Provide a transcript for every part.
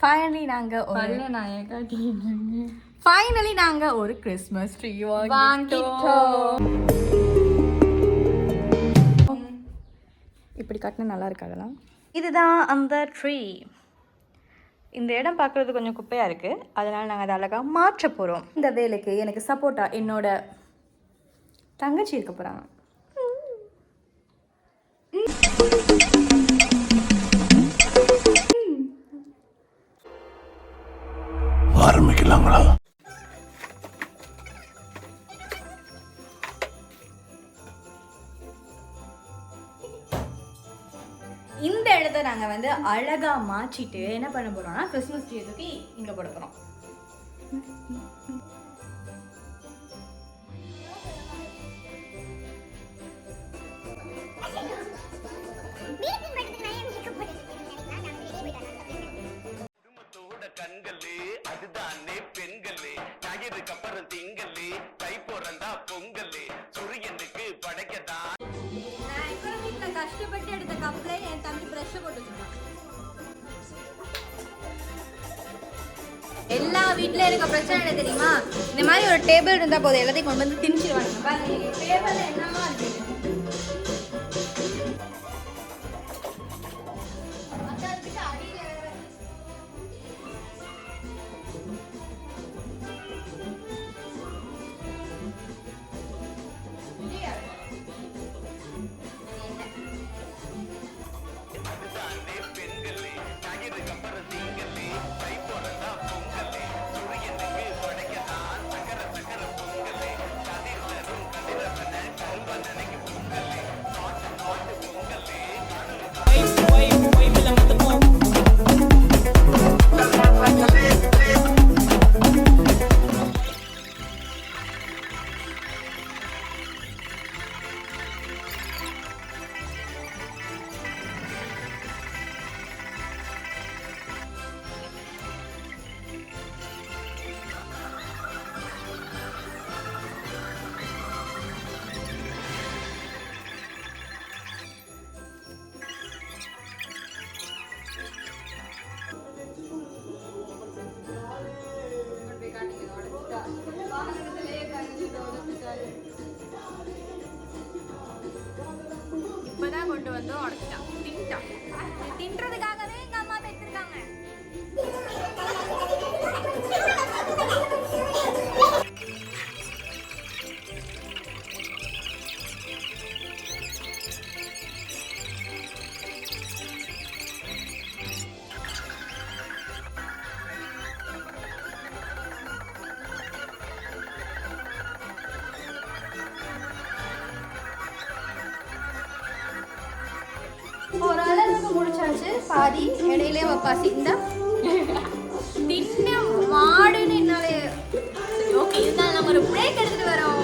Finally நாங்கள் ஒரு finally நாங்கள் ஒரு கிறிஸ்மஸ் ட்ரீ வாங்கிட்டோம். இப்படி கட்டினா நல்லா இருக்கு அதெல்லாம் இதுதான் அந்த ட்ரீ இந்த இடம் பார்க்குறது கொஞ்சம் குப்பையாக இருக்குது அதனால் நாங்கள் அதை அழகாக மாற்ற போகிறோம் இந்த வேலைக்கு எனக்கு சப்போர்ட்டாக என்னோட தங்கச்சி இருக்க போகிறாங்க இந்த நாங்கள் வந்து அழகாக மாற்றிட்டு என்ன பண்ண போகிறோம்னா கிறிஸ்மஸ் ட்ரீ தூக்கி இங்கே போட போகிறோம் கஷ்டப்பட்டு என் தம்பி ப்ரெஷ்ஷை போட்டு வச்சுருக்கான். எல்லா வீட்லயும் இருக்க பிரச்சனை என்ன தெரியுமா? இந்த மாதிரி ஒரு டேபிள் இருந்தா போதும் எல்லாத்தையும் கொண்டு வந்து திணிச்சிருவாங்க பாருங்க டேபிள் என்னமா இருக்கு? பாதி இடையிலே பசி இந்த தின்ன மாடுன்னு என்னாலே. ஓகே இருந்தாலும் நம்ம ஒரு பிரேக் எடுத்துட்டு வரோம்.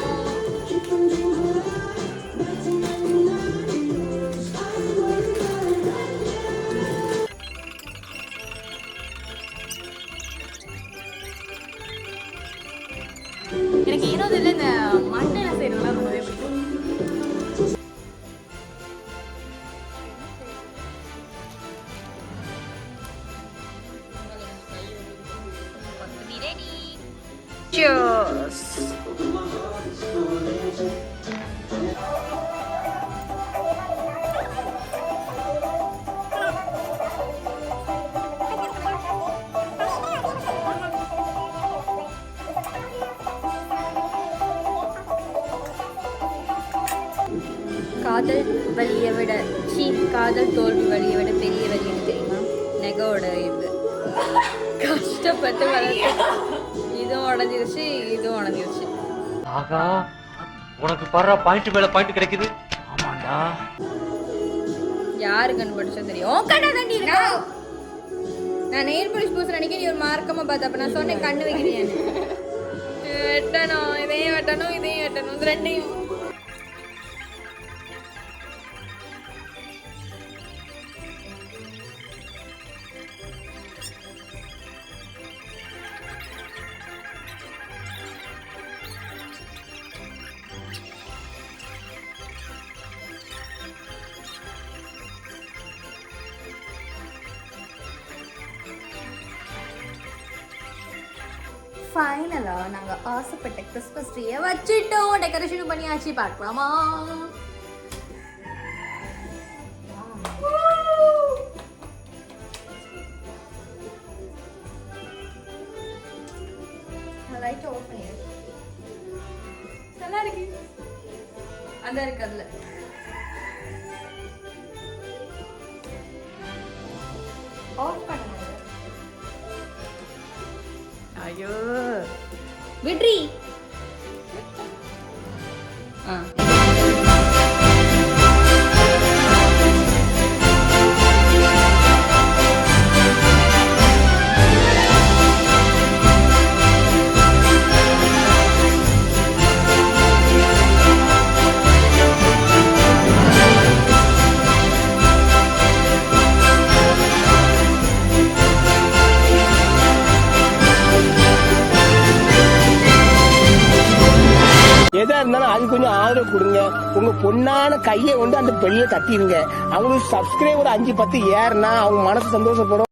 எனக்கு ஏனோ தெரியல இந்த Cheers. காதல் வழியை விட சீ காதல் தோல்வி வழியை விட பெரிய வலி என்ன தெரியுமா நெகோட இது கஷ்டப்பட்டு வளர்த்து இதுவும் உடஞ்சிருச்சு இதுவும் உடஞ்சிருச்சு ஆகா உனக்கு படுற பாயிண்ட் மேல பாயிண்ட் கிடைக்குது ஆமாண்டா யாரு கண்டுபிடிச்சா தெரியும் கண்ணை தாண்டி இருக்கா நான் நெயில் பாலிஷ் பூசுற அன்னைக்கு நீ ஒரு மார்க்கமா பார்த்த அப்ப நான் சொன்னேன் கண்ணு வைக்கிறேன் வெட்டணும் இதையும் வெட்டணும் இதையும் வெட்டணும் இது ரெண்டையும் ஃபைனலாக நாங்கள் ஆசைப்பட்ட கிறிஸ்மஸ் ட்ரீயை வச்சுட்டோம். டெக்கரேஷன் பண்ணியாச்சு. பார்க்கலாமா? லைட் ஆஃப் பண்ணிடு நல்லா இருக்கு. அந்த இருக்கு அதில். ಬಿಡ್ರಿ எதா இருந்தாலும் அது கொஞ்சம் ஆதரவு கொடுங்க. உங்க பொண்ணான கையை கொண்டு அந்த பெண்ணை தட்டிடுங்க. அவங்களுக்கு சப்ஸ்கிரைபர் அஞ்சு பத்து ஏறுனா அவங்க மனசு சந்தோஷப்படும்.